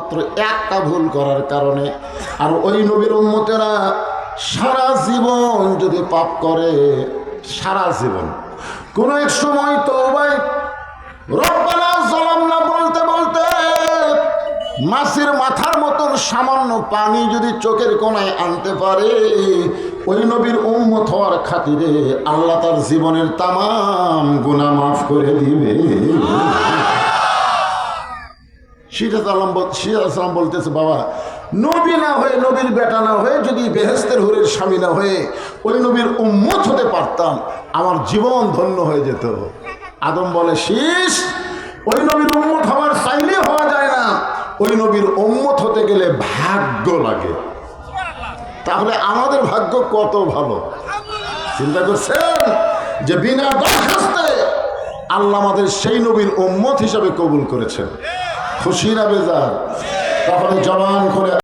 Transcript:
মাত্র একটা ভুল করার কারণে। আর ওই নবীর উম্মতেরা সারা জীবন যদি পাপ করে, সারা জীবন। কোনো এক সময় তো ভাই বলতে বলতে মাছের মাথার মতন সামান্য পানি যদি চোখের কোনায় আনতে পারে, ওই নবীর উম্মত হওয়ার খাতিরে আল্লাহ তার জীবনের তামাম গুণা মাফ করে দিবে। সিরাজ আলম সিরাজ আসলাম বলতেছে, বাবা, নবী না হয়ে, নবীর বেটা না হয়ে, যদি বেহেস্তের হুরের স্বামী না হয়ে, ওই নবীর উম্মত হতে পারতাম, আমার জীবন ধন্য হয়ে যেত। আদম বলে শীষ ওই নবীর উম্মত হওয়ার চাইলে হওয়া যায় না। ওই নবীর উম্মত হতে গেলে ভাগ্য লাগে। তাহলে আমাদের ভাগ্য কত ভালো? চিন্তা করছেন? যে বিনা দরখাস্তে আল্লাহ আমাদের সেই নবীর উম্মত হিসাবে কবুল করেছেন। খুশি না বেজার তাহলে জবান করে